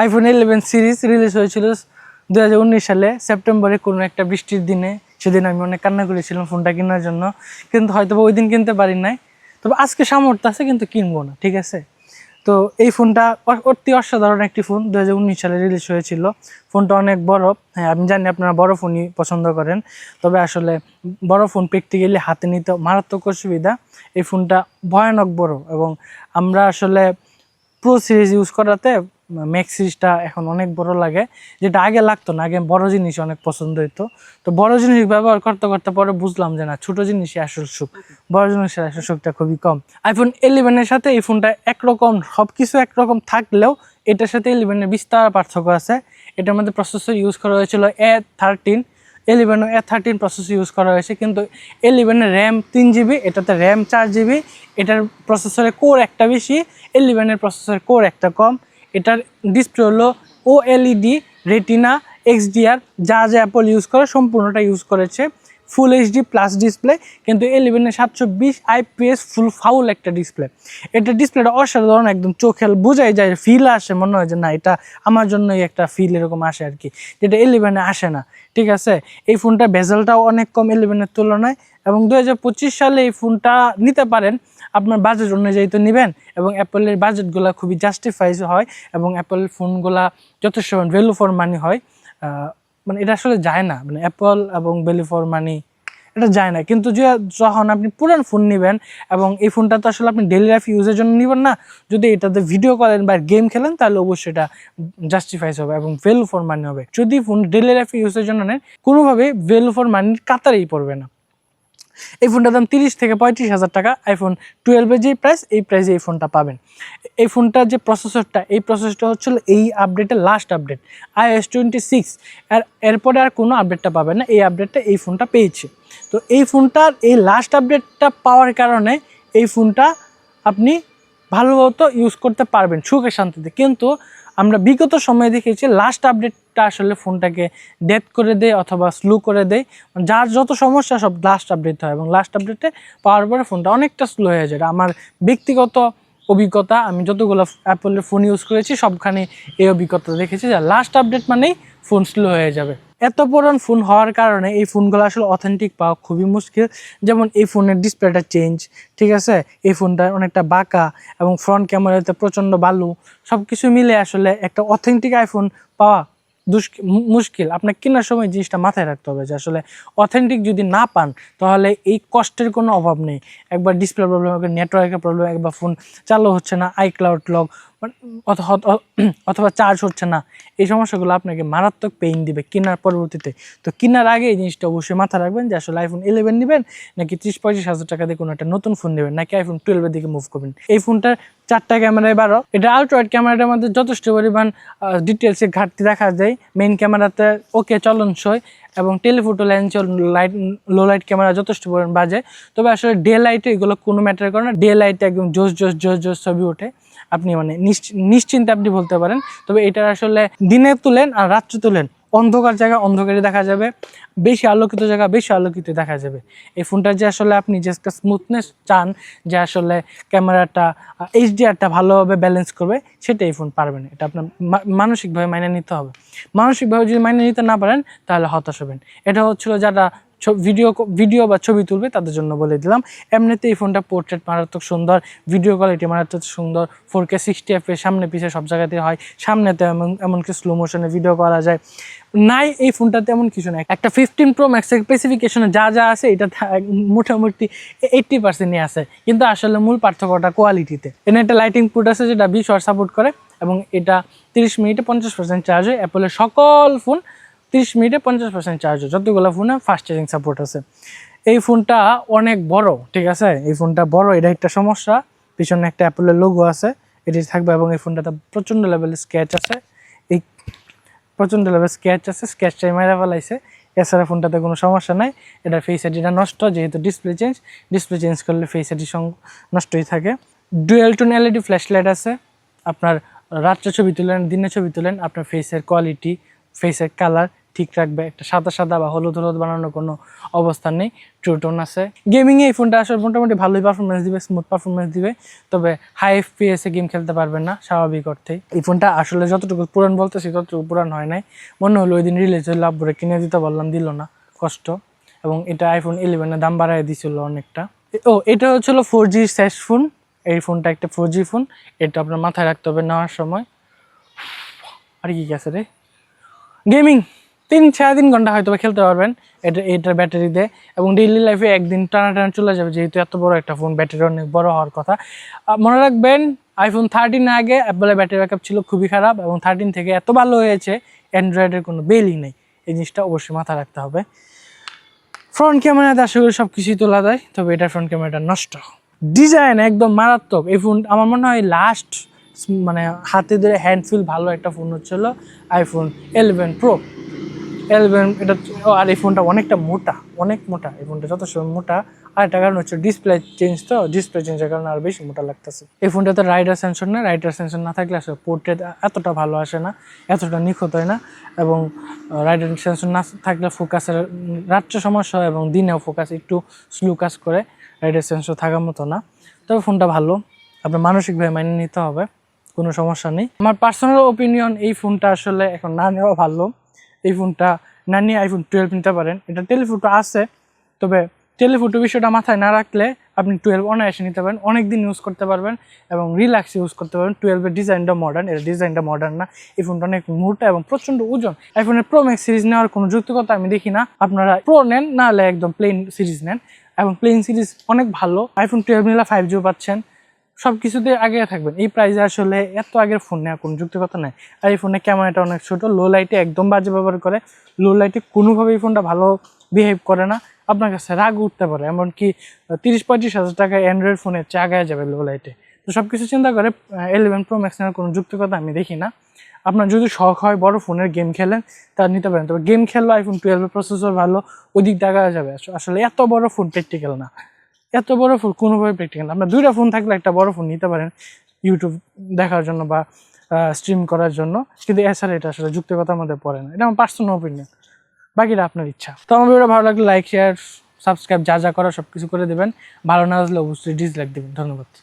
IPhone eleven series release হয়েছিল দু হাজার উনিশ সালে, সেপ্টেম্বরে কোনো একটা বৃষ্টির দিনে। সেদিন আমি অনেক কান্না করেছিলাম ফোনটা কেনার জন্য। কিন্তু হয়তো ওই দিন কিনতে পারি নাই। তবে আজকে সামর্থ্য আছে, কিন্তু কিনবো না, ঠিক আছে? তো এই ফোনটা অতি অসাধারণ একটি ফোন দু হাজার উনিশ সালে রিলিজ হয়েছিল। ফোনটা অনেক বড়। হ্যাঁ আমি জানি আপনারা বড় ফোনই পছন্দ করেন। তবে আসলে বড় ফোন প্র্যাকটিক্যালি হাতে নিতে মারাত্মক অসুবিধা। এই ফোনটা ভয়ানক বড় এবং আমরা আসলে প্রো সিরিজ ইউজ করাতে ম্যাক্স সিরিজটা এখন অনেক বড় লাগে। যেটা আগে লাগতো না, আগে বড় জিনিস অনেক পছন্দ হতো তো বড় জিনিস ব্যবহার করতে করতে পরে বুঝলাম যে না, ছোট জিনিসই আসল সুখ। বড় জিনিসের আসল সুখটা খুবই কম। আইফোন ইলেভেনের সাথে এই ফোনটা একরকম সব কিছু একরকম থাকলেও এটার সাথে ইলেভেনের বিস্তার পার্থক্য আছে। এটার মধ্যে প্রসেসর ইউজ করা হয়েছিল এ থার্টিন এলিভেনও এ থার্টিন প্রসেসর ইউজ করা হয়েছে, কিন্তু এলিভেনের র্যাম তিন জিবি এটাতে র্যাম চার জিবি এটার প্রসেসরের কোর একটা বেশি এলিভেনের প্রসেসরের কোর একটা কম। এটার ডিসপ্লে হলো ও এলইডি রেটিনা এক্সডিআর যা যা অ্যাপল ইউজ করে, সম্পূর্ণটা ইউজ করেছে। ফুল এইচডি প্লাস ডিসপ্লে কিন্তু এলিভেনের সাতশো বিশ আইপিএস ফুল ফাউল একটা ডিসপ্লে এটা ডিসপ্লেটা অসাধারণ, একদম চোখে বোঝাই যায় ফিল আসে, মনে হয় যে না, এটা আমার জন্যই একটা ফিল এরকম আসে আর কি, যেটা এলিভেনে আসে না, ঠিক আছে? এই ফোনটা ভেজালটাও অনেক কম এলিভেনের তুলনায়, এবং দু হাজার পঁচিশ সালে এই ফোনটা নিতে পারেন, আপনার বাজেট অনুযায়ী তো নেবেন, এবং অ্যাপলের বাজেটগুলো খুবই জাস্টিফাইজ হয়, এবং অ্যাপলের ফোনগুলা যথেষ্ট ভ্যালু ফর মানি হয়। মানে এটা আসলে যায় না। মানে অ্যাপল এবং বেলি ফর মানি এটা যায় না। কিন্তু যে, যখন আপনি পুরান ফোন নেবেন এবং এই ফোনটা তো আসলে আপনি ডেলি লাইফ ইউজের জন্য নেবেন না, যদি এটাতে ভিডিও করেন বা গেম খেলেন, তাহলে অবশ্যই এটা জাস্টিফাইস হবে এবং ভ্যালু ফর মানি হবে। যদি ফোন ডেলি লাইফ ইউজের জন্য নেন কোনোভাবেই ভ্যালু ফর মানির কাতারেই পড়বে না। এই ফোনটার দাম তিরিশ থেকে পঁয়ত্রিশ হাজার টাকা। আইফোন টুয়েলভের যে প্রাইস এই প্রাইসে এই ফোনটা পাবেন। এই ফোনটার যে প্রসেসরটা এই প্রসেসরটা হচ্ছিল এই আপডেটের last update iOS twenty six আর এরপরে আর কোনো আপডেটটা পাবেন না, এই আপডেটটা এই ফোনটা পেয়েছে। তো এই ফোনটার এই লাস্ট আপডেটটা পাওয়ার কারণে এই ফোনটা আপনি ভালোমতো ইউজ করতে পারবেন সুখে শান্তিতে। কিন্তু আমরা বিগত সময়ে দেখেছি লাস্ট আপডেটটা আসলে ফোনটাকে ডেথ করে দেয় অথবা স্লো করে দেয়। যার যত সমস্যা, সব লাস্ট আপডেট হয় এবং লাস্ট আপডেটে পাওয়ার পরে ফোনটা অনেকটা স্লো হয়ে যায়। আমার ব্যক্তিগত অভিজ্ঞতা, আমি যতগুলো অ্যাপলের ফোন ইউজ করেছি, সবখানে এই অভিজ্ঞতা দেখেছি যে লাস্ট আপডেট মানেই ফোন স্লো হয়ে যাবে। এত পুরান ফোন হওয়ার কারণে এই ফোনগুলো আসলে অথেন্টিক পাওয়া খুবই মুশকিল। যেমন এই ফোনের ডিসপ্লেটা চেঞ্জ ঠিক আছে? এই ফোনটা অনেকটা বাঁকা এবং ফ্রন্ট ক্যামেরাতে প্রচণ্ড বালু সব কিছু মিলে আসলে একটা অথেন্টিক আইফোন পাওয়া মুশকিল। আপনার কেনার সময় জিনিসটা মাথায় রাখতে হবে যে আসলে অথেন্টিক যদি না পান, তাহলে এই কষ্টের কোনো অভাব নেই। একবার ডিসপ্লে প্রবলেম একবার নেটওয়ার্কের প্রবলেম একবার ফোন চালু হচ্ছে না আইক্লাউড লক অথবা অথবা চার্জ হচ্ছে না। এই সমস্যাগুলো আপনাকে মারাত্মক পেইন দিবে কেনার পরবর্তীতে। তো কেনার আগে এই জিনিসটা অবশ্যই মাথায় রাখবেন যে আসলে আইফোন ইলেভেন নেবেন নাকি ত্রিশ, পঁয়ত্রিশ হাজার টাকা দিয়ে কোনো একটা নতুন ফোন নেবেন, নাকি আইফোন টুয়েলভের দিকে মুভ করবেন। এই ফোনটার চারটা ক্যামেরায় বারো। এটা আলট্রাওয়াইড ক্যামেরাটার মধ্যে যথেষ্ট পরিমাণ ডিটেলসে ঘাটতি দেখা যায়। মেইন ক্যামেরাতে ওকে চলনসই এবং telephoto lens light low light camera যথেষ্ট পরিমাণ বাজে। তবে আসলে ডে লাইটে এগুলো কোনো ম্যাটার করে না। ডে লাইটে একদম জোস জোস জোস জোস ছবি ওঠে। আপনি মানে নিশ্চ- নিশ্চিন্তে আপনি বলতে পারেন। তবে এটা আসলে দিনে তুলেন আর রাত্রে তুলেন। অন্ধকার জায়গা অন্ধকারে দেখা যাবে, বেশি আলোকিত জায়গা বেশি আলোকিত দেখা যাবে। এই ফোনটা যে আসলে আপনি যে একটা স্মুথনেস চান, যে আসলে ক্যামেরাটা এইচডিআরটা ভালোভাবে ব্যালেন্স করবে সেটা এই ফোন পারবেন এটা আপনার মানসিকভাবে মাইনে নিতে হবে। মানসিকভাবে যদি মাইনে নিতে না পারেন, তাহলে হতাশ হবেন। এটা হচ্ছিল যারা ভিডিও ভিডিও বা ছবি তুলবে, তাদের জন্য বলে দিলাম। এমনিতে এই ফোনটা পোর্ট্রেট মারাত্মক সুন্দর ভিডিও কোয়ালিটি মারাত্মক সুন্দর ফোর কে সিক্সটি এফ সামনে পিছে সব জায়গাতে হয়। সামনেতে এমন এমনকি স্লো মোশনে ভিডিও করা যায়। নাই, এই ফোনটাতে এমন কিছু নাই। একটা ফিফটিন প্রো ম্যাক্সের স্পেসিফিকেশনে যা যা আছে, এটা মোটামুটি এইট্টি পার্সেন্টই আছে। কিন্তু আসলে মূল পার্থক্যটা কোয়ালিটিতে এখানে একটা লাইটিং পুট আছে, যেটা বিশ ওয়াট সাপোর্ট করে, এবং এটা তিরিশ মিনিটে পঞ্চাশ পার্সেন্ট চার্জ হয়। অ্যাপলের সকল ফোন তিরিশ মিনিটে পঞ্চাশ পার্সেন্ট চার্জ হয়। যতগুলো ফোনে ফাস্ট চার্জিং সাপোর্ট আছে। এই ফোনটা অনেক বড়, ঠিক আছে? এই ফোনটা বড়, এটা একটা সমস্যা। পিছনে একটা অ্যাপলের লোগো আছে, এটি থাকবে এবং এই ফোনটাতে প্রচণ্ড লেভেলের স্কেচ আছে। এই প্রচণ্ড লেভেল স্কেচ আছে স্কেচটাই মেরে ফেলাইছে। এছাড়া ফোনটাতে কোনো সমস্যা নাই। এটা ফেস আইডিটা নষ্ট, যেহেতু ডিসপ্লে চেঞ্জ ডিসপ্লে চেঞ্জ করলে ফেস আইডি নষ্টই থাকে। Dual tone LED flash light আছে। আপনার রাত্রে ছবি তুলেন, দিনে ছবি তুলেন, আপনার ফেসের কোয়ালিটি ফেসের কালার ঠিক রাখবে। একটা সাদা সাদা বা হলুদ হলুদ বানানোর কোনো অবস্থা নেই। ট্রুটোন আছে। গেমিংয়ে এই ফোনটা আসলে মোটামুটি ভালোই পারফরমেন্স দিবে স্মুথ পারফরমেন্স দিবে। তবে হাই এফপিএসে গেম খেলতে পারবেন না, স্বাভাবিক অর্থেই। এই ফোনটা আসলে যতটুকু পুরান বলতেছি, ততটুকু পুরান হয় নাই। মনে হলো ওই দিন রিলিজ হলো আব্বুরে কিনে দিতে বললাম, দিল না। কষ্ট। এবং এটা আইফোন ইলেভেনের দাম বাড়ায় দিছিল অনেকটা। ও, এটা হচ্ছিল ফোর জি শেষ ফোন এই ফোনটা একটা ফোর জি ফোন এটা আপনার মাথায় রাখতে হবে নেওয়ার সময়। আর কি আছে রে? গেমিং তিন সাড়ে তিন ঘণ্টা হয়তো খেলতে পারবেন এটা এটার ব্যাটারি দিয়ে এবং ডেইলি লাইফে একদিন টানা টানা চলে যাবে, যেহেতু এত বড় একটা ফোন ব্যাটারি অনেক বড় হওয়ার কথা। মনে রাখবেন আইফোন থার্টিন আগে অ্যাপেলের ব্যাটারি ব্যাকআপ ছিল খুবই খারাপ এবং থার্টিন থেকে এত ভালো হয়েছে অ্যান্ড্রয়েডের কোনো বেলই নেই। এই জিনিসটা অবশ্যই মাথায় রাখতে হবে। ফ্রন্ট ক্যামেরাতে আশা সব কিছুই তোলা যায়, তবে এটা ফ্রন্ট ক্যামেরাটা নষ্ট। ডিজাইন একদম মারাত্মক। এই ফোন আমার মনে হয় লাস্ট মানে হাতে ধরে হ্যান্ড ফিল ভালো একটা ফোন হচ্ছিল আইফোন এলেভেন প্রো এলেভেন এটা আর এই ফোনটা অনেকটা মোটা, অনেক মোটা এই ফোনটা সময় মোটা। আর একটা কারণ হচ্ছে ডিসপ্লে চেঞ্জ তো ডিসপ্লে চেঞ্জের কারণে আর বেশি মোটা লাগতেছে। এই ফোনটাতে রাইডার সেন্সর না রাইডার সেন্সর না থাকলে আসলে পোর্ট্রেট এতটা ভালো আসে না, এতটা নিখুঁত হয় না। এবং রাইডার সেন্সর না থাকলে ফোকাসের রাত্রে সমস্যা হয় এবং দিনেও ফোকাস একটু স্লো কাজ করে রাইডার সেন্সর থাকার মতো না। তবে ফোনটা ভালো, আপনার মানসিকভাবে মানিয়ে নিতে হবে, কোনো সমস্যা নেই। আমার পার্সোনাল ওপিনিয়ন এই ফোনটা আসলে এখন না নেওয়া ভালো। এই ফোনটা না নিয়ে আইফোন টুয়েলভ নিতে পারেন। এটা টেলিফোটো আছে, তবে টেলিফোটো বিষয়টা মাথায় না রাখলে আপনি টুয়েলভ অনায়াসে নিতে পারেন। অনেক দিন ইউজ করতে পারবেন এবং রিল্যাক্স ইউজ করতে পারবেন। টুয়েলভের ডিজাইনটা মডার্ন এর ডিজাইনটা মডার্ন না। এই ফোনটা অনেক মোটা এবং প্রচণ্ড ওজন। আইফোনের প্রো ম্যাক্স সিরিজ নেওয়ার কোনো যুক্তিকতা আমি দেখি না। আপনারা প্রো নেন, না হলে একদম প্লেন সিরিজ নেন। এবং প্লেন সিরিজ অনেক ভালো। আইফোন টুয়েলভ নিলে ফাইভ জিও পাচ্ছেন। সব কিছুতে আগে থাকবেন। এই প্রাইসে আসলে এত আগের ফোন নেওয়া কোনো যুক্তিকতা নাই। আর এই ফোনের ক্যামেরাটা অনেক ছোট লো লাইটে একদম বাজে ব্যবহার করে। লো লাইটে কোনোভাবে এই ফোনটা ভালো বিহেভ করে না। আপনার কাছে রাগ উঠতে পারে, এমনকি তিরিশ, পঁয়ত্রিশ হাজার টাকা অ্যান্ড্রয়েড ফোনের চেয়ে আগায় যাবে লো লাইটে তো সব কিছু চিন্তা করে এলেভেন প্রো ম্যাক্স নেওয়ার কোনো যুক্তিকতা আমি দেখি না। আপনার যদি শখ হয় বড় ফোনের গেম খেলেন, তা নিতে পারেন। তবে গেম খেললে আইফোন টুয়েলভের প্রসেসর ভালো ওই দিক টাকা যাবে। আসলে এত বড় ফোন প্র্যাকটিক্যাল না। এত বড় ফোন কোনোভাবে প্র্যাকটিক্যাল আপনার দুইটা ফোন থাকলে একটা বড় ফোন নিতে পারেন ইউটিউব দেখার জন্য বা স্ট্রিম করার জন্য। কিন্তু এছাড়া এটা আসলে যুক্তিকতার মধ্যে পড়ে না। এটা আমার পার্সোনাল ওপিনিয়ন বাকিটা আপনার ইচ্ছা। তো আমার ভিডিওটা ভালো লাগলে লাইক শেয়ার সাবস্ক্রাইব যা যা করা সব কিছু করে দেবেন। ভালো না আসলে অবশ্যই ডিসলাইক দেবেন। ধন্যবাদ।